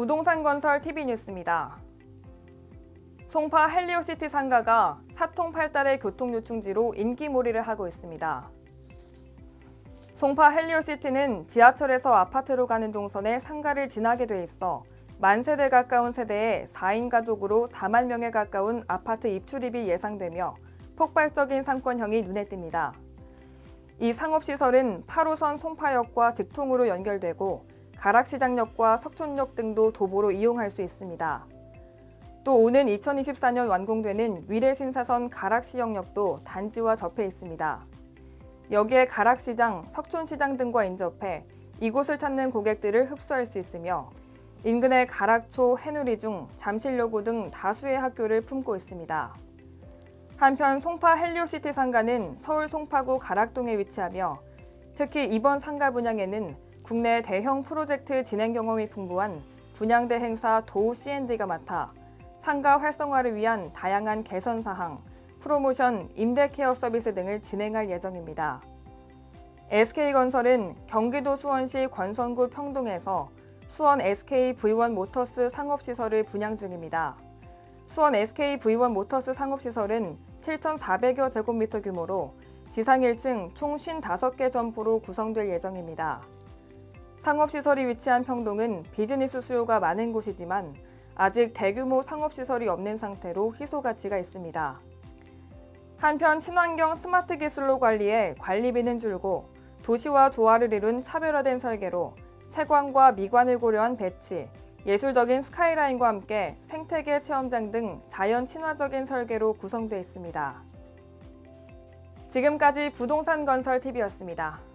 부동산 건설 TV 뉴스입니다. 송파 헬리오시티 상가가 사통팔달의 교통요충지로 인기몰이를 하고 있습니다. 송파 헬리오시티는 지하철에서 아파트로 가는 동선에 상가를 지나게 돼 있어 만 세대 가까운 세대의 4인 가족으로 4만 명에 가까운 아파트 입출입이 예상되며 폭발적인 상권형이 눈에 띕니다. 이 상업시설은 8호선 송파역과 직통으로 연결되고 가락시장역과 석촌역 등도 도보로 이용할 수 있습니다. 또 오는 2024년 완공되는 위례신사선 가락시역역도 단지와 접해 있습니다. 여기에 가락시장, 석촌시장 등과 인접해 이곳을 찾는 고객들을 흡수할 수 있으며 인근의 가락초, 해누리 중 잠실여고 등 다수의 학교를 품고 있습니다. 한편 송파 헬리오시티 상가는 서울 송파구 가락동에 위치하며 특히 이번 상가 분양에는 국내 대형 프로젝트 진행 경험이 풍부한 분양대 행사 도우 C&D가 맡아 상가 활성화를 위한 다양한 개선 사항, 프로모션, 임대 케어 서비스 등을 진행할 예정입니다. SK건설은 경기도 수원시 권선구 평동에서 수원 SK V1 모터스 상업시설을 분양 중입니다. 수원 SK V1 모터스 상업시설은 7,400여 제곱미터 규모로 지상 1층 총 55개 점포로 구성될 예정입니다. 상업시설이 위치한 평동은 비즈니스 수요가 많은 곳이지만 아직 대규모 상업시설이 없는 상태로 희소 가치가 있습니다. 한편 친환경 스마트 기술로 관리해 관리비는 줄고 도시와 조화를 이룬 차별화된 설계로 채광과 미관을 고려한 배치, 예술적인 스카이라인과 함께 생태계 체험장 등 자연 친화적인 설계로 구성되어 있습니다. 지금까지 부동산 건설 TV였습니다.